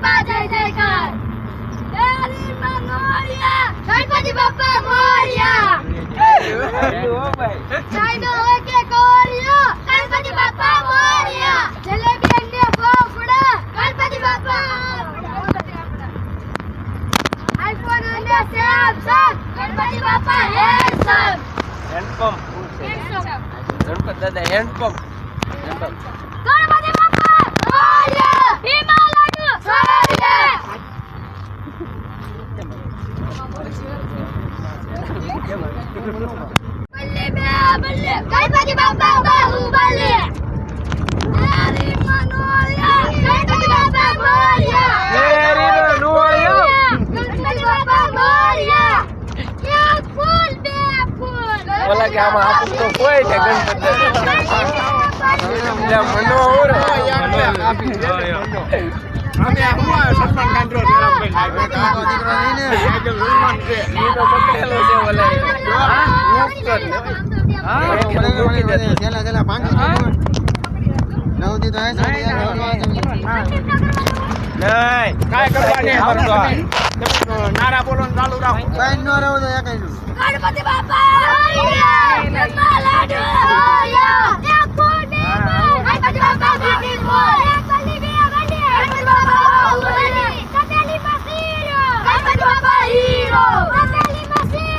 Bye, Dad. Ganpati બાપા Morya ચાઇનો okay કોરિયો Ganpati બાપા મોર્યા જલેબી અંડે ફાફડા. ગણપતિ બાપા. IPhone અંડે Samsung. ગણપતિ બાપા હેન્ડસમ. હેન્ડપંપ હેન્ડપંપ ગણપતિ દાદા હેન્ડપંપ. હેન્ડપંપ. ગણપતિ બાપા બાહુબલી હરી મનોરિયા કે આમાં આપું તો કોઈ છે ગણપતિ મનો અમે હું સલમાન ખાન નારા બોલો ચાલુ રાખો. ન રહો તો એક ગણપતિ બાપા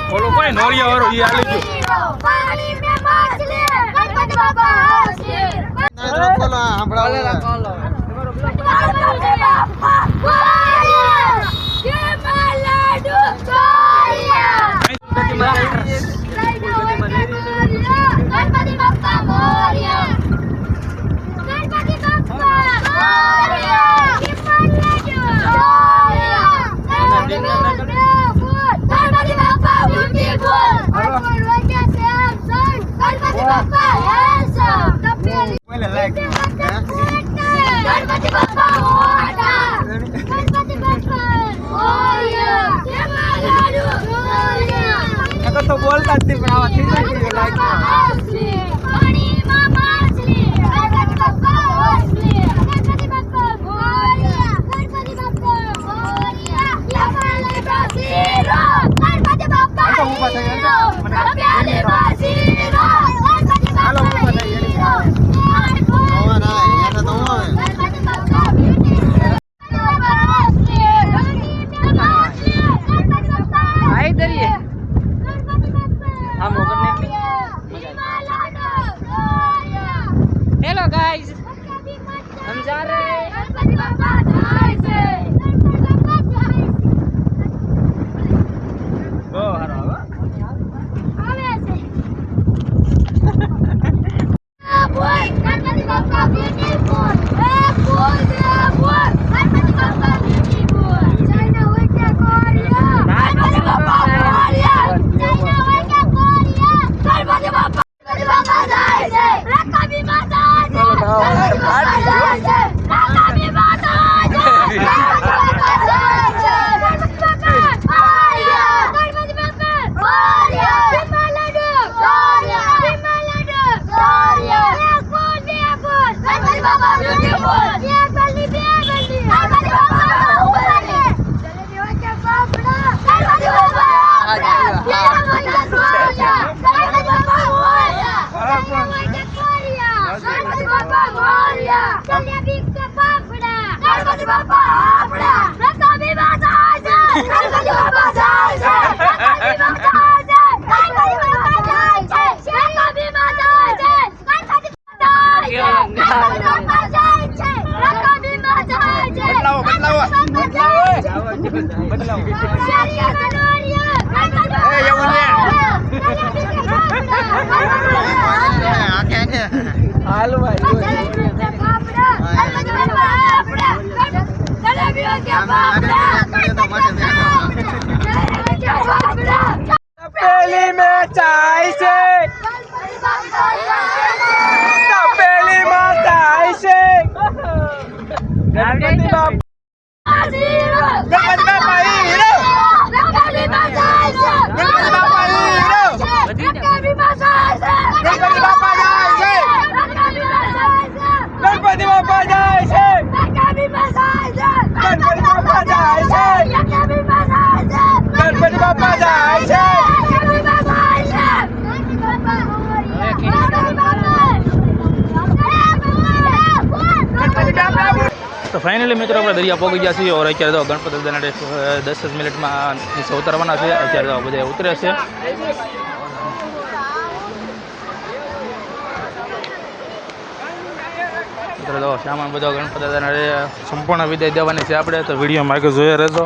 બોલો કોઈ નોરિયા વાળો ઈ આલી ગયો પાણી મે માછલી ગણપત બાબા હશે બોલો બોલો બોલો બોલતા જ નહીં પણ આવા થઈ જાય like Papa, vieni É coisa, é fuori! baptized. Finally મિત્રો, આપણે દરિયા પહોંચી ગયા છીએ અત્યારે તો ગણપતિ દાદાના દસ જ મિનિટમાં ઉતરવાના છે, અત્યારે તો બધા ઉતરે છે. અત્યારે તો સામાન બધો ગણપતિ દાદાના સંપૂર્ણ વિદાય દેવાની છે આપણે, તો વીડિયો માર્ગે જોયા રહેજો.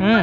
હમ.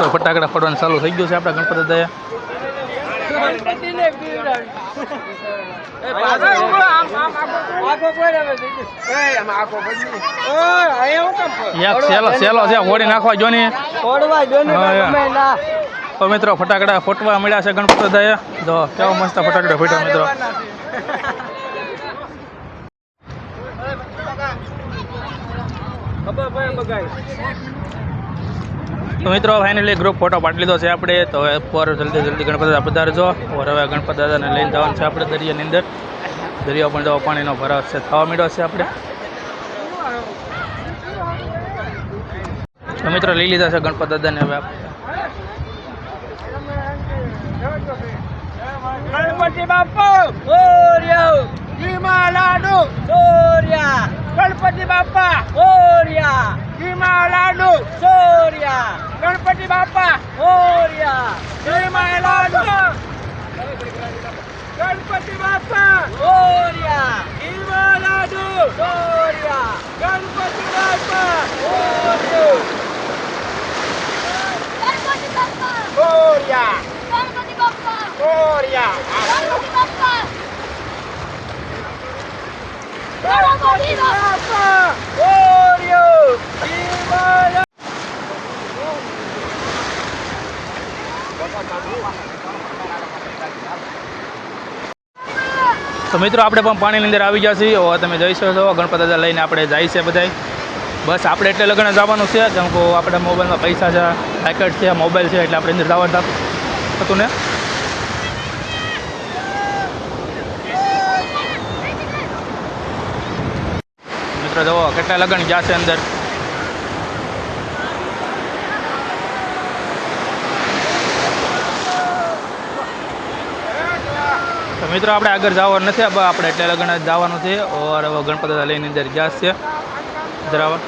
મિત્રો ફટાકડા ફોડવાનું ચાલુ થઈ ગયું છે આપણા ગણપતિ દાદાએ સેલો સેલો છે ફોડી નાખવા જો ને તો મિત્રો ફટાકડા ફોટવા મળ્યા છે ગણપતિ દાદાએ જો કેવા મસ્ત ફટાકડા ફોટ્યા મિત્રો તો મિત્રો ફાઇનલી ગ્રુપ ફોટો પાડી લીધો છે આપણે. તો હવે પર જલ્દી જલ્દી ગણપતિ પધારજો. ઓર હવે ગણપતિ દાદાને લઈને જવાનું છે આપણે દરિયાની અંદર. દરિયા પણ જવા પાણીનો ભરાવ છે થવા મળ્યો છે આપણે. તો મિત્રો, લઈ લીધા છે ગણપતિ દાદાને હવે ગણપતિ બાપુ સૂર્ય લાડુ સોર્યા. ગણપતિ બાપા ઓરિયા ભીમા લાડુ સોર્યા ગણપતિ બાપા ઓરિયા ભીમા લાડુ ગણપતિ બાપા ઓરિયા ભીમા લાડુ સોર્યા ગણપતિ બાપા ઓરિયો ઓરિયા ઓરિયા બાપા ઓરિયો ભીમા લાડુ તો મિત્રો, આપણે પણ પાણીની અંદર આવી જશે હવે તમે જઈ શકો છો, ગણપતિ દાદા લઈને આપણે જાય છે બધાય. બસ આપણે એટલે લગ્ન જવાનું છે કેમ કે આપણે મોબાઈલમાં પૈસા છે પેકેટ છે, મોબાઈલ છે, એટલે આપણે અંદર જવાનું હતું ને. મિત્રો, જુઓ કેટલા લગ્ન ગયા છે અંદર તો મિત્રો, આપણે આગળ જવાનું નથી. આપણે એટલે લગ્ન જવાનું છે. ઓર ગણપતિ દાદા લઈને અંદર ગયા છે બરાબર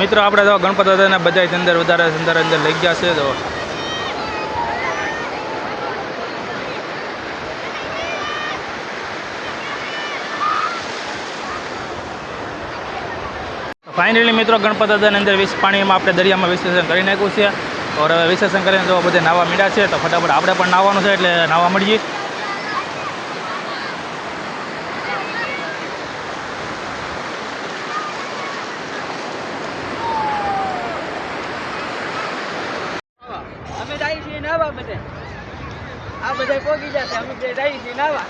મિત્રો, આપણે તો ગણપતિ દાદાને બધા અંદર વધારે અંદર અંદર લઈ ગયા છે. તો ફાઇનલી મિત્રો, ગણપત દાદાની અંદર વિશ પાણીમાં આપણે દરિયામાં વિસર્જન કરી નાખ્યું છે. ઓર હવે વિસર્જન કરીને જો બધે નાવા મીડા છે. તો ફટાફટ આપણે પણ નાવાનું છે, એટલે નાવા મળીએ અમે જાય છીએ નાવા બધે આ બધા પોગી જશે અમે જે જાય છીએ નાવા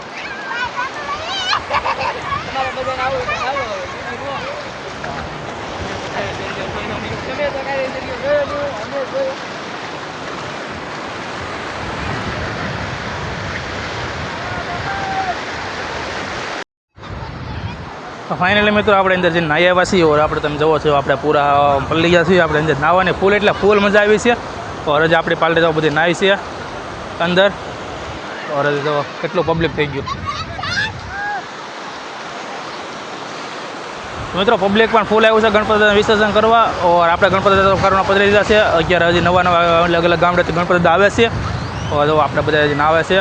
તમારે બધાને આવું હોય તો નાવો હવે. બીજું શું? તમે તો કાંઈ દરિયો જોયો નહીં, અમે જોયો. ફાઇનલી મિત્રો આપણે અંદર જઈને નાહી આવ્યા છીએ, ઓર આપણે તમે જવો છો, આપણે પૂરા પલ્લી ગયા છીએ, આપણે અંદર નાહવાની ફૂલ, એટલે ફૂલ મજા આવી છે. ઓર હજી આપણી પાલટી જવા બધી નાહી છે અંદર. ઓર જ તો કેટલું પબ્લિક થઈ ગયું. મિત્રો પબ્લિક પણ ફૂલ આવ્યું છે ગણપતિ વિસર્જન કરવા. ઓર આપણે ગણપતિ કરવાના પધરી દીધા છે. અત્યારે હજી નવા નવા, અલગ અલગ ગામડેથી ગણપતિ આવે છે. ઓર જો આપણે બધા હજી નાવે છે.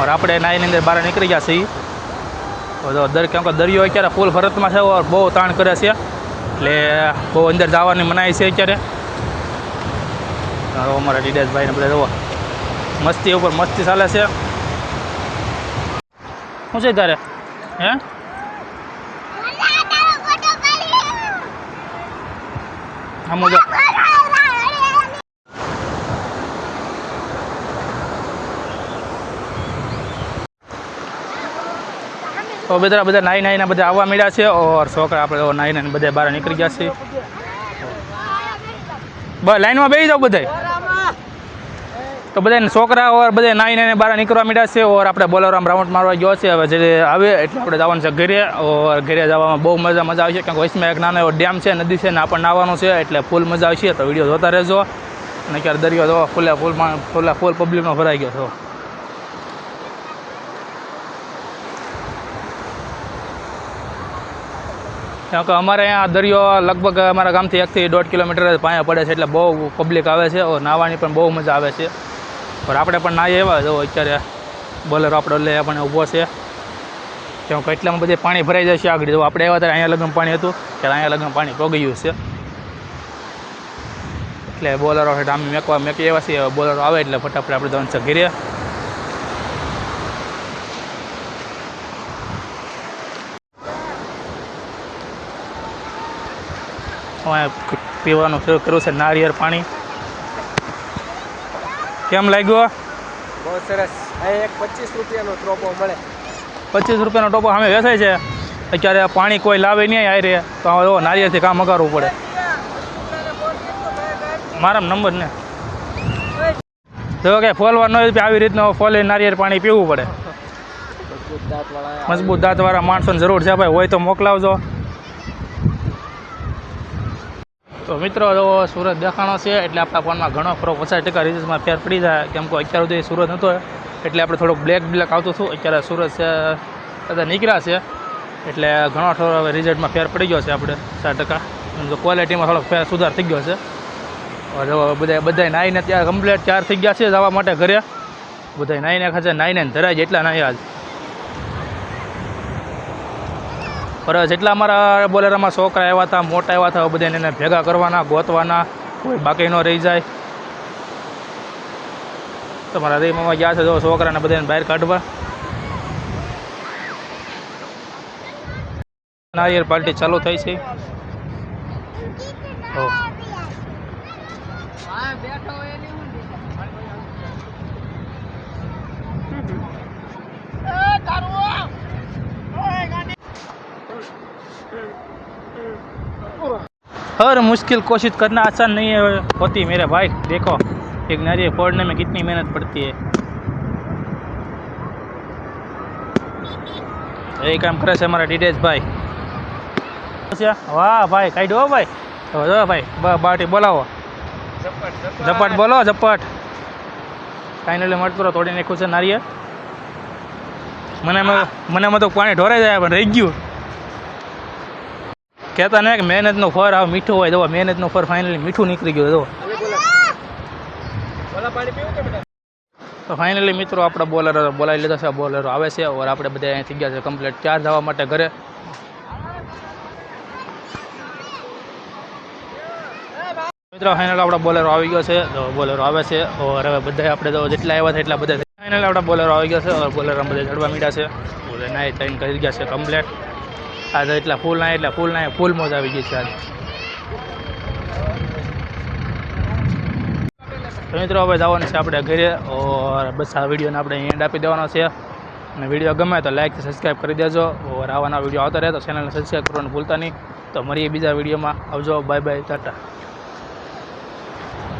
ઓર આપણે નાહીની અંદર બહાર નીકળી ગયા છીએ. તો જો દર કેમ કે દરિયો અત્યારે ફૂલ ફરતમાં છે બહુ તાણ કરે છે. એટલે બહુ અંદર જવાની મનાય છે અત્યારે. અમારા ડીડેશભાઈને બધા જવા. મસ્તી ઉપર મસ્તી ચાલે છે. શું છે તારે? હે? આમ જો. તો બધા બધા નાઈ નાઈને બધા આવવા મળ્યા છે. ઓર છોકરા આપણે નાઈ નાઈને બધા બહાર નીકળી ગયા છે. બસ લાઈનમાં બેસી જાઓ બધા તો બધા છોકરા ઓર બધા નાઈ નાઈને બહાર નીકળવા મળ્યા છે. ઓર આપણે બોલરામ રાઉન્ડ મારવા ગયો છે. હવે જે આવે એટલે આપણે જવાનું છે ઘરે. ઓર ઘરે જવામાં બહુ મજા મજા આવશે કારણ કે વૈશ્વમાં એક નાનો એવો ડેમ છે, નદી છે ને આપણને નાવાનું છે એટલે ફૂલ મજા આવશે. તો વીડિયો જોતા રહેજો. અને ક્યારે દરિયો જો ફૂલે ફૂલમાં ફૂલે ફૂલ પબ્લિકનો ભરાઈ ગયો છો. કારણ કે અમારે અહીંયા દરિયો લગભગ અમારા ગામથી એકથી દોઢ કિલોમીટર જ પાયા પડે છે એટલે બહુ પબ્લિક આવે છે. ઓર નાહવાની પણ બહુ મજા આવે છે. પણ આપણે પણ નાહી એવા જો. અત્યારે બોલર આપણો લે પણ ઊભો છે. કેમ કેટલામાં બધે પાણી ભરાઈ છે આગળ. જો આપણે આવ્યા ત્યારે અહીંયા લગ્ન પાણી હતું, ત્યારે અહીંયા લગ્ન પાણી પોગી છે. એટલે બોલરો આમ મેકવા મેકી એવા છીએ. બોલરો આવે એટલે ફટાફટ આપણે છે ઘેરે પીવાનું શરૂ કર્યું છે નારિયેળ પાણી. કેમ લાગ્યો? બહુ સરસ. એક પચીસ રૂપિયાનો ટોપો મળે. પચીસ રૂપિયાનો ટોપો સામે વેચાય છે. અત્યારે પાણી કોઈ લાવે નહીં આવી રે તો હવે જો નારિયેળથી કામ અગાડવું પડે. મારા નંબર ને. જો કે ફોલવા ન આવી રીતનો ફોલે નારિયેળ પાણી પીવું પડે. મજબૂત દાંતવાળા માણસોની જરૂર છે ભાઈ હોય તો મોકલાવજો. તો મિત્રો, જો સુરત દેખાણો છે, એટલે આપણા ફોનમાં ઘણો ખરો પચાસ ટકા રિઝલ્ટમાં ફેર પડી જાય. કેમ કે અત્યાર સુધી સુરત નહોતો, એટલે આપણે થોડુંક બ્લેક બ્લેક આવતું હતું. અત્યારે સુરત છે બધા નીકળ્યા છે. એટલે ઘણો થોડો રિઝલ્ટમાં ફેર પડી ગયો છે આપણે ચાર ટકા. જો ક્વોલિટીમાં થોડોક ફેર સુધાર થઈ ગયો છે. જો બધા બધા નાહીને ત્યાં કમ્પ્લેટ ચાર થઈ ગયા છે જવા માટે ઘરે. બધા નાહીને ખાશે નાહીને ધરાય એટલા નાહી આજ પર જેટલા અમારા બોલેરામાં છોકરા આવ્યા હતા, મોટા આવ્યા હતા બધાને એને ભેગા કરવાના, ગોતવાના, કોઈ બાકી ન રહી જાય. તમારા રીમાં ગયા છે જો છોકરાને બધાને બહાર કાઢવા. નારિયેર પાર્ટી ચાલુ થઈ છે. ઓ हर मुश्किल कोशिश करना आसान नहीं है होती मेरे भाई देखो एक नारियल फोड़ने में कितनी मेहनत पड़ती है એ કામ કરે છે અમારા ડીટેશ ભાઈ વાહ ભાઈ કાઢ્યો હો ભાઈ તો જો ભાઈ બ- બાટી બોલાવો ઝપટ બોલો ઝપટ ફાઇનલી મળતું તોડી નાખ્યું છે નારિયેળ મને એમાં- મને એમાં તો પાણી ઢોરાઈ જાય પણ રહી ગયું કહેતા ને કે મહેનતનો ફર આવ, મીઠું હોય તો મહેનતનું ફર ફાઇનલી મીઠું નીકળી ગયું બેટા તો ફાઇનલી મિત્રો આપણે બોલરો બોલાવી લીધા છે બોલરો આવે છે ઓર આપણે બધા અહીં થઈ ગયા છે કમ્પ્લીટ ચાર જવા માટે ઘરે. મિત્રો ફાઇનલ આપણા બોલેરો આવી ગયો છે. તો બોલેરો આવે છે ઓર હવે બધા આપણે તો જેટલા આવ્યા છે એટલા બધા ફાઇનલ આપણા બોલેરો આવી ગયો છે. ઓર બોલેરો બધા ચડવા મીડ્યા છે. નાઈ ત્રણ કરી ગયા છે કમ્પ્લીટ આજે એટલા ફૂલ ના, એટલા ફૂલ ના ફૂલ મોજ આવી ગઈ છે આજે. મિત્રો, હવે જવાનું છે આપણે ઘરે, ઓર બસ આ વિડીયોને આપણે એન્ડ આપી દેવાનો છે. અને વીડિયો ગમે તો લાઈક સબસ્ક્રાઈબ કરી દેજો. ઓર આવાના વીડિયો આવતા રહે તો ચેનલને સબસ્ક્રાઈબ કરવાનું ભૂલતા નહીં. તો મળીએ બીજા વિડીયોમાં. આવજો બાય બાય ટાટા